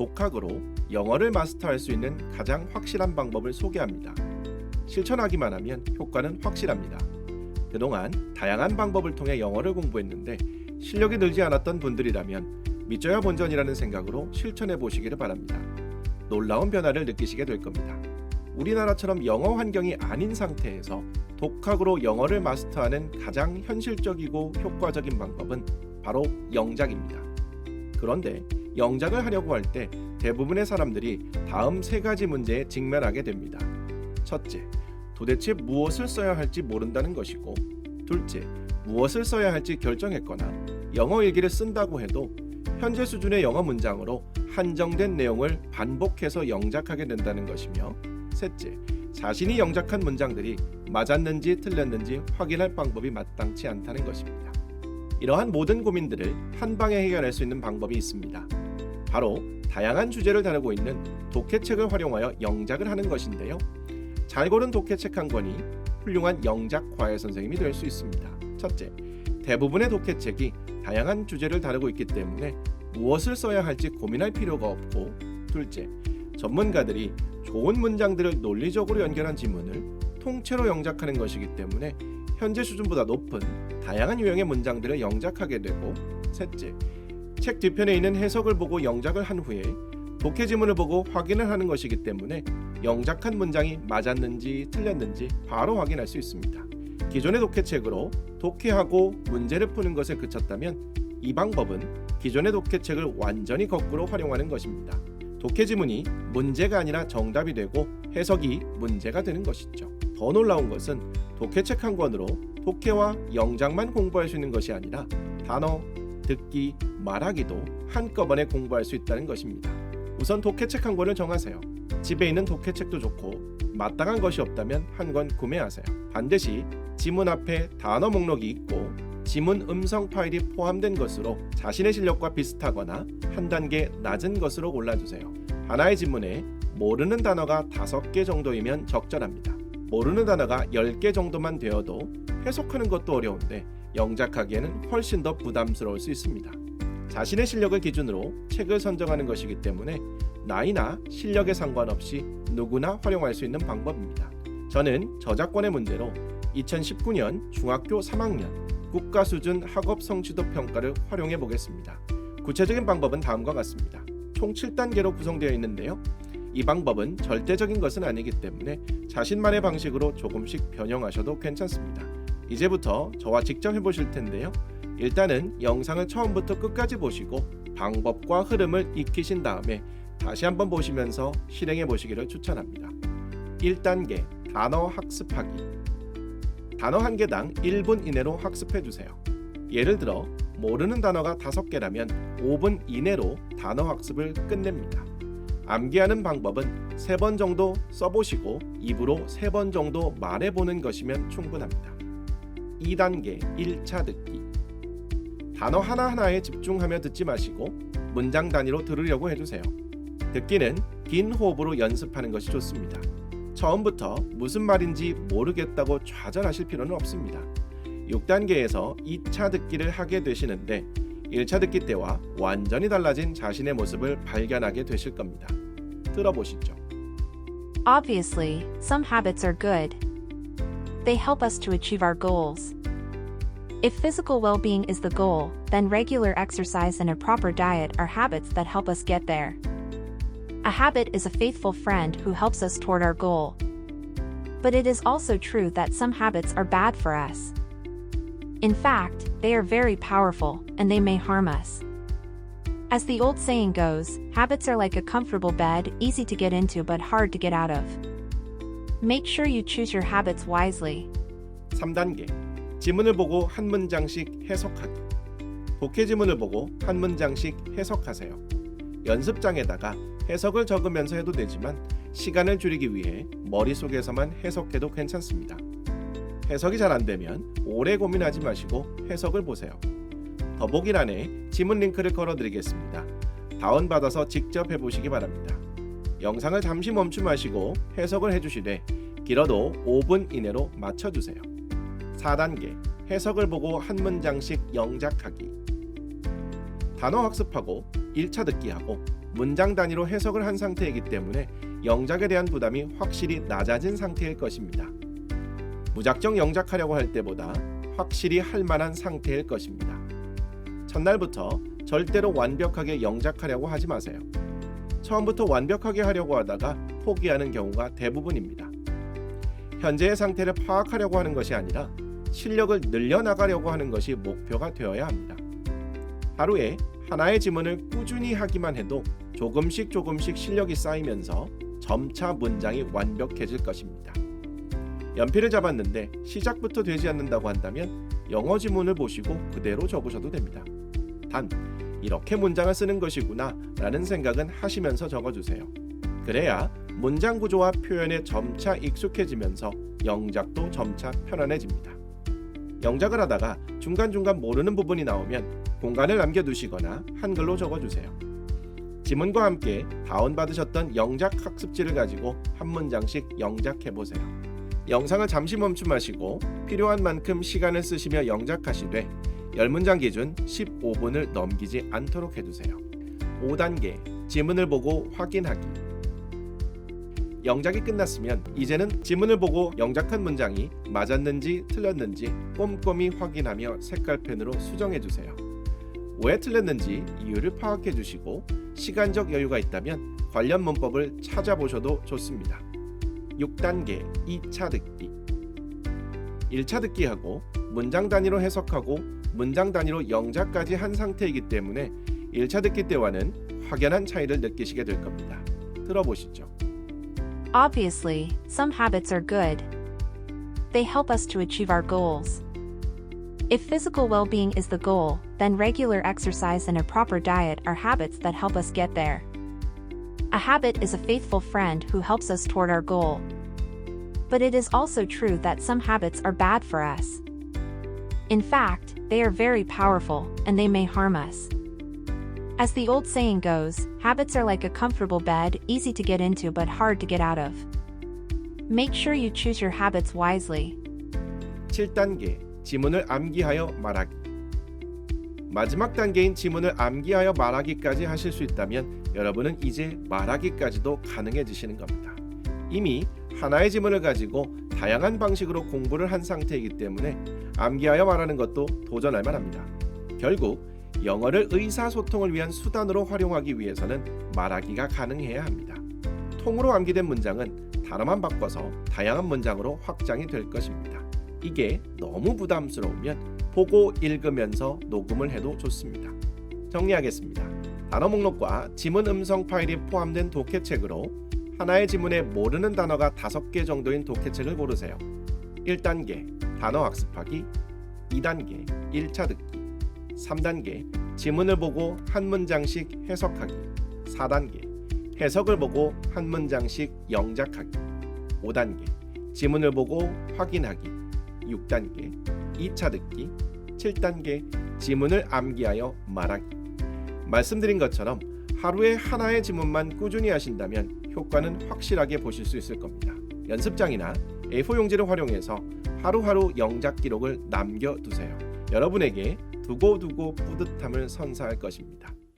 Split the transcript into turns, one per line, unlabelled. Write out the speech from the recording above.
독학으로 영어를 마스터할 수 있는 가장 확실한 방법을 소개합니다. 실천하기만 하면 효과는 확실합니다. 그동안 다양한 방법을 통해 영어를 공부했는데 실력이 늘지 않았던 분들이라면 믿져야 본전이라는 생각으로 실천해 보시기를 바랍니다. 놀라운 변화를 느끼시게 될 겁니다. 우리나라처럼 영어 환경이 아닌 상태에서 독학으로 영어를 마스터하는 가장 현실적이고 효과적인 방법은 바로 영작입니다. 그런데 영작을 하려고 할 때 대부분의 사람들이 다음 세 가지 문제에 직면하게 됩니다. 첫째, 도대체 무엇을 써야 할지 모른다는 것이고, 둘째, 무엇을 써야 할지 결정했거나 영어 일기를 쓴다고 해도 현재 수준의 영어 문장으로 한정된 내용을 반복해서 영작하게 된다는 것이며, 셋째, 자신이 영작한 문장들이 맞았는지 틀렸는지 확인할 방법이 마땅치 않다는 것입니다. 이러한 모든 고민들을 한 방에 해결할 수 있는 방법이 있습니다. 바로 다양한 주제를 다루고 있는 독해책을 활용하여 영작을 하는 것인데요. 잘 고른 독해책 한 권이 훌륭한 영작 과외 선생님이 될 수 있습니다. 첫째, 대부분의 독해책이 다양한 주제를 다루고 있기 때문에 무엇을 써야 할지 고민할 필요가 없고, 둘째, 전문가들이 좋은 문장들을 논리적으로 연결한 지문을 통째로 영작하는 것이기 때문에 현재 수준보다 높은 다양한 유형의 문장들을 영작하게 되고, 셋째, 책 뒤편에 있는 해석을 보고 영작을 한 후에 독해 지문을 보고 확인을 하는 것이기 때문에 영작한 문장이 맞았는지 틀렸는지 바로 확인할 수 있습니다. 기존의 독해책으로 독해하고 문제를 푸는 것에 그쳤다면 이 방법은 기존의 독해책을 완전히 거꾸로 활용하는 것입니다. 독해 지문이 문제가 아니라 정답이 되고 해석이 문제가 되는 것이죠. 더 놀라운 것은 독해책 한 권으로 독해와 영작만 공부할 수 있는 것이 아니라 단어, 듣기, 말하기도 한꺼번에 공부할 수 있다는 것입니다. 우선 독해책 한 권을 정하세요. 집에 있는 독해책도 좋고 마땅한 것이 없다면 한 권 구매하세요. 반드시 지문 앞에 단어 목록이 있고 지문 음성 파일이 포함된 것으로 자신의 실력과 비슷하거나 한 단계 낮은 것으로 골라주세요. 하나의 지문에 모르는 단어가 다섯 개 정도이면 적절합니다. 모르는 단어가 10개 정도만 되어도 해석하는 것도 어려운데 영작하기에는 훨씬 더 부담스러울 수 있습니다. 자신의 실력을 기준으로 책을 선정하는 것이기 때문에 나이나 실력에 상관없이 누구나 활용할 수 있는 방법입니다. 저는 저작권의 문제로 2019년 중학교 3학년 국가 수준 학업 성취도 평가를 활용해 보겠습니다. 구체적인 방법은 다음과 같습니다. 총 7단계로 구성되어 있는데요. 이 방법은 절대적인 것은 아니기 때문에 자신만의 방식으로 조금씩 변형하셔도 괜찮습니다. 이제부터 저와 직접 해보실 텐데요. 일단은 영상을 처음부터 끝까지 보시고 방법과 흐름을 익히신 다음에 다시 한번 보시면서 실행해 보시기를 추천합니다. 1단계 단어 학습하기 단어 한 개당 1분 이내로 학습해 주세요. 예를 들어 모르는 단어가 5개라면 5분 이내로 단어 학습을 끝냅니다. 암기하는 방법은 3번 정도 써보시고 입으로 3번 정도 말해보는 것이면 충분합니다. 2단계 1차 듣기 단어 하나하나에 집중하며 듣지 마시고 문장 단위로 들으려고 해주세요. 듣기는 긴 호흡으로 연습하는 것이 좋습니다. 처음부터 무슨 말인지 모르겠다고 좌절하실 필요는 없습니다. 6단계에서 2차 듣기를 하게 되시는데 1차 듣기 때와 완전히 달라진 자신의 모습을 발견하게 되실 겁니다. 들어보시죠.
Obviously, some habits are good. They help us to achieve our goals. If physical well being is the goal, then regular exercise and a proper diet are habits that help us get there. A habit is a faithful friend who helps us toward our goal. But it is also true that some habits are bad for us. In fact, they are very powerful, and they may harm us. As the old saying goes, habits are like a comfortable bed, easy to get into but hard to get out of. Make sure you choose your habits wisely.
3단계 지문을 보고 한 문장씩 해석하기 독해 지문을 보고 한 문장씩 해석하세요. 연습장에다가 해석을 적으면서 해도 되지만 시간을 줄이기 위해 머릿속에서만 해석해도 괜찮습니다. 해석이 잘 안 되면 오래 고민하지 마시고 해석을 보세요. 더보기란에 지문 링크를 걸어 드리겠습니다. 다운받아서 직접 해보시기 바랍니다. 영상을 잠시 멈춤하시고 해석을 해주시되 길어도 5분 이내로 맞춰주세요. 4단계 해석을 보고 한 문장씩 영작하기 단어 학습하고 1차 듣기하고 문장 단위로 해석을 한 상태이기 때문에 영작에 대한 부담이 확실히 낮아진 상태일 것입니다. 무작정 영작하려고 할 때보다 확실히 할 만한 상태일 것입니다. 첫날부터 절대로 완벽하게 영작하려고 하지 마세요. 처음부터 완벽하게 하려고 하다가 포기하는 경우가 대부분입니다. 현재의 상태를 파악하려고 하는 것이 아니라 실력을 늘려나가려고 하는 것이 목표가 되어야 합니다. 하루에 하나의 지문을 꾸준히 하기만 해도 조금씩 조금씩 실력이 쌓이면서 점차 문장이 완벽해질 것입니다. 연필을 잡았는데 시작부터 되지 않는다고 한다면 영어 지문을 보시고 그대로 적으셔도 됩니다. 단 이렇게 문장을 쓰는 것이구나 라는 생각은 하시면서 적어주세요. 그래야 문장 구조와 표현에 점차 익숙해지면서 영작도 점차 편안해집니다. 영작을 하다가 중간중간 모르는 부분이 나오면 공간을 남겨두시거나 한글로 적어주세요. 지문과 함께 다운받으셨던 영작 학습지를 가지고 한 문장씩 영작해보세요. 영상을 잠시 멈춤하시고 필요한 만큼 시간을 쓰시며 영작하시되 10문장 기준 15분을 넘기지 않도록 해주세요. 5단계 지문을 보고 확인하기 영작이 끝났으면 이제는 지문을 보고 영작한 문장이 맞았는지 틀렸는지 꼼꼼히 확인하며 색깔펜으로 수정해 주세요. 왜 틀렸는지 이유를 파악해 주시고 시간적 여유가 있다면 관련 문법을 찾아보셔도 좋습니다. 6단계 2차 듣기 1차 듣기하고 문장 단위로 해석하고 문장 단위로 영작까지 한 상태이기 때문에 1차 듣기 때와는 확연한 차이를 느끼시게 될 겁니다. 들어보시죠.
Obviously, some habits are good. They help us to achieve our goals. If physical well being is the goal, then regular exercise and a proper diet are habits that help us get there. A habit is a faithful friend who helps us toward our goal. But it is also true that some habits are bad for us. In fact, they are very powerful, and they may harm us. As the old saying goes, habits are like a comfortable bed, easy to get into but hard to get out of. Make sure you choose your habits wisely.
7단계 지문을 암기하여 말하기 마지막 단계인 지문을 암기하여 말하기까지 하실 수 있다면 여러분은 이제 말하기까지도 가능해지시는 겁니다. 이미 하나의 지문을 가지고 다양한 방식으로 공부를 한 상태이기 때문에 암기하여 말하는 것도 도전할 만합니다. 결국 영어를 의사소통을 위한 수단으로 활용하기 위해서는 말하기가 가능해야 합니다. 통으로 암기된 문장은 단어만 바꿔서 다양한 문장으로 확장이 될 것입니다. 이게 너무 부담스러우면 보고 읽으면서 녹음을 해도 좋습니다. 정리하겠습니다. 단어 목록과 지문 음성 파일이 포함된 독해책으로 하나의 지문에 모르는 단어가 5개 정도인 독해책을 고르세요. 1단계 단어 학습하기 2단계 1차 듣기 3단계 지문을 보고 한 문장씩 해석하기 4단계 해석을 보고 한 문장씩 영작하기 5단계 지문을 보고 확인하기 6단계 2차 듣기 7단계 지문을 암기하여 말하기 말씀드린 것처럼 하루에 하나의 지문만 꾸준히 하신다면 효과는 확실하게 보실 수 있을 겁니다. 연습장이나 A4 용지를 활용해서 하루하루 영작 기록을 남겨두세요. 여러분에게 두고두고 뿌듯함을 선사할 것입니다.